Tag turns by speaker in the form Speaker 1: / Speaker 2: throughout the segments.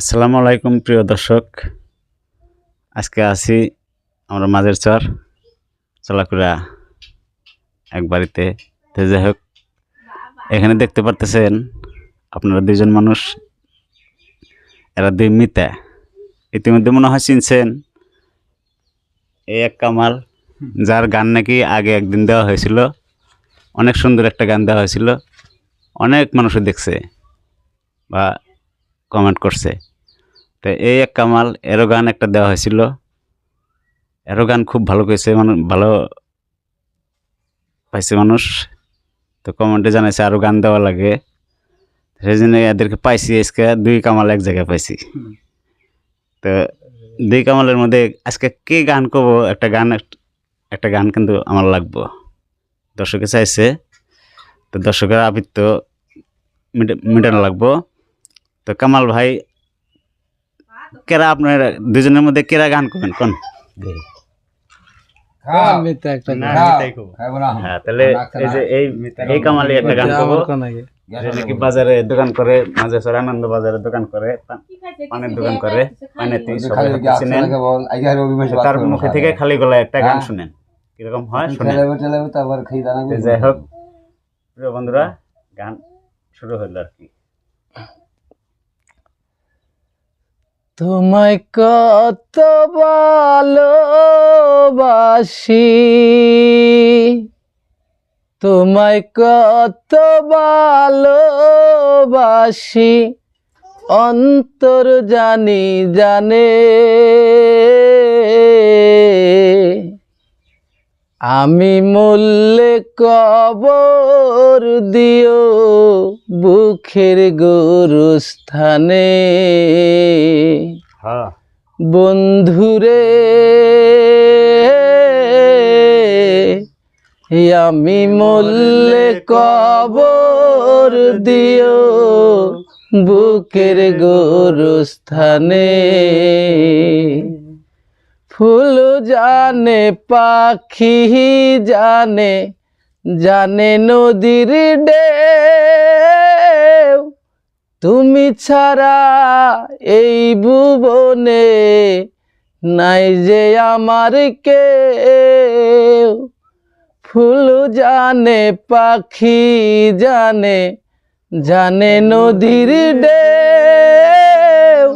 Speaker 1: আসসালামু আলাইকুম, প্রিয় দর্শক। আজকে আছি আমরা মাঝের চর, চলাকুড়া এক বাড়িতে। তো যাই হোক, এখানে দেখতে পারতেছেন আপনারা দুজন মানুষ, এরা দুই মিতা। ইতিমধ্যে মনে হয় চিনছেন, এই এক কামাল, যার গান নাকি আগে একদিন দেওয়া হয়েছিল। অনেক সুন্দর একটা গান দেওয়া হয়েছিল। অনেক মানুষও দেখছে। বা কমেন্ট করছে। তো এই এক কামাল এরও গান একটা দেওয়া হয়েছিল। এরও গান খুব ভালো পেয়েছে মানুষ ভালো পাইছে মানুষ। তো কমেন্টে জানাইছে আরও গান দেওয়া লাগে। সেই জন্য এদেরকে পাইছি, আজকে দুই কামাল এক জায়গায় পাইছি। তো দুই কামালের মধ্যে আজকে কে গান করব, একটা গান এক- একটা গান কিন্তু আমার লাগবো। দর্শকে চাইছে, তো দর্শকের আবৃত্ত মিটা- মিটানো লাগবো। তো কামাল ভাই কেরা আপনার দুজনের মধ্যে কেরা গান করবেন? কোন? হ্যাঁ বাজারে দোকান করে মাঝে সর আনন্দ বাজারে দোকান করে পানের দোকান করে তো তার মুখে থেকে খালি গলায় একটা গান শুনেন। কীরকম হয়? শুনেন। তো যাই হোক প্রিয় বন্ধুরা গান শুরু হলো আর কি।
Speaker 2: তোমায় কত ভালোবাসি। তোমায় কত ভালোবাসি। অন্তর জানি জানে। আমি মূল্যে কবর দিও। বুকের গরুস্থানে।
Speaker 1: হ্যাঁ।
Speaker 2: বন্ধুরে আমি মূল্যে কবর দিও বুকের গরুস্থানে। ফুল জানে পাখি জানে জানে নদীর তুমি ছাড়া এই ভুবনে নাই যে আমার কেউ। ফুল জানে, পাখি জানে জানে নদীর ডেউ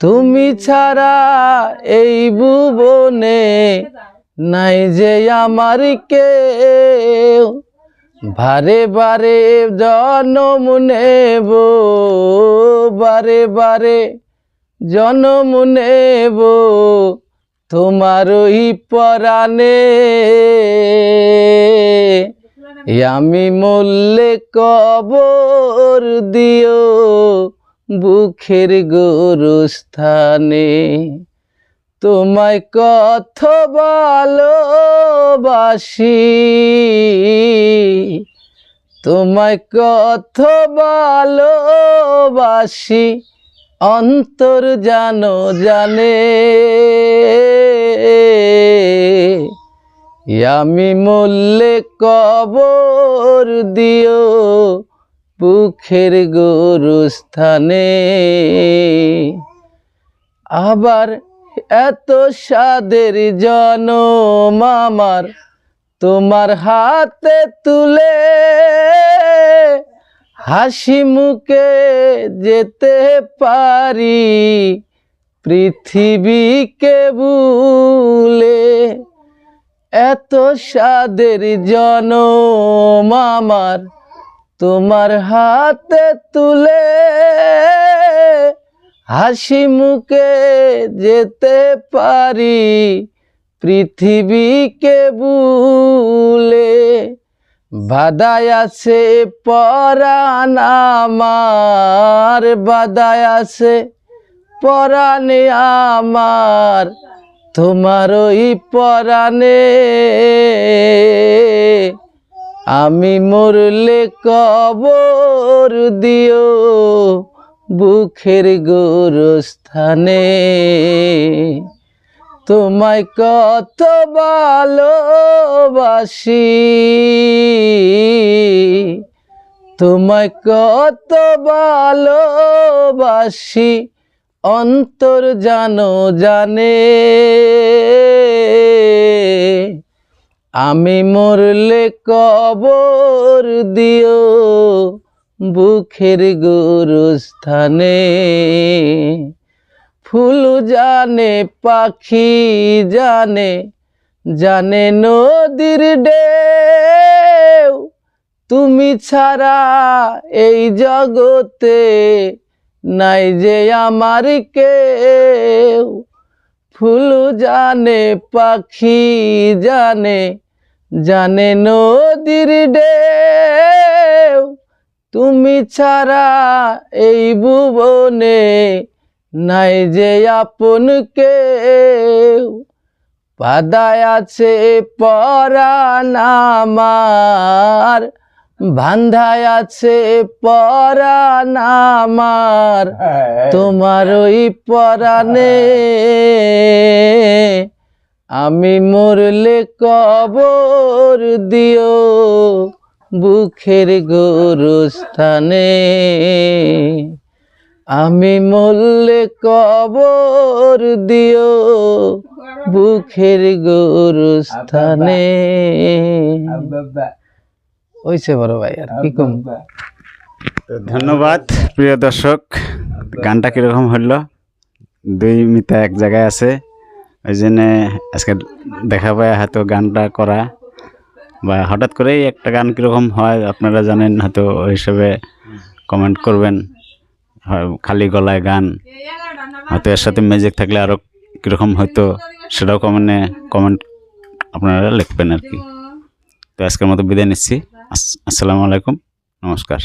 Speaker 2: তুমি ছাড়া এই ভুবনে নাই যে আমার কেউ। বারে বারে জনম নেব, বারে বারে জনম নেব তোমার ওই পরাণে। আমি মল্লে কবর দিও বুখের গরুস্থানে। তোমায় কত ভালোবাসি, তোমায় কত ভালোবাসি, অন্তর জানো জানে। আমি মূল্যে কবর দিও বুকের গরুস্থানে। আবার এত সাদের জনম আমার তোমার হাতে তুলে। হাসি মুখে যেতে পারি, পৃথিবীকে ভুলে। এত সাদের জনম আমার তোমার হাতে তুলে। হাসি মুখে যেতে পারি, পৃথিবীকে ভুলে। বাদায় আছে পরাণ আমার বাদায় আছে পরাণে আমার। তোমার ওই পরাণে আমি মরলে কবর দিও। বুকের গোরস্থানে। তোমায় কত ভালোবাসি, তোমায় কত ভালোবাসি, অন্তর জানো জানে। আমি মরলে কবর দিও বুকের গোরস্থানে। ফুল জানে, পাখি জানে জানে নদীর ডেউ তুমি ছাড়া এই জগতে নাই যে আমার কেউ। ফুল জানে, পাখি জানে জানে নদীর ডেউ তুমি ছাড়া এই ভুবনে নাই যে আপন কেউ। পাদায় আছে পরাণ আমার বান্ধায় আছে পরাণ আমার তোমার ওই পরাণে আমি মরলে কবর দিও। বুকের গোরস্থানে। আমি মরলে কবর দিও বুকের গোরস্থানে। ওইছে বড় ভাই, আর কি কম?
Speaker 1: ধন্যবাদ, প্রিয় দর্শক। গানটা কীরকম হলো? দুই মিতা এক জায়গায় আছে। ওই জন্যে আজকে দেখা পায় হয়তো গানটা করা। বা হঠাৎ করেই একটা গান কীরকম হয়, আপনারা জানেন, হয়তো ওই হিসেবে কমেন্ট করবেন। খালি গলায় গান। হয়তো এর সাথে মিউজিক থাকলে আরও কীরকম হয়তো সেটাও কমেন্টে কমেন্ট আপনারা লিখবেন আর কি। তো আজকের মতো বিদায় নিচ্ছি। আস- আসসালামু আলাইকুম। নমস্কার।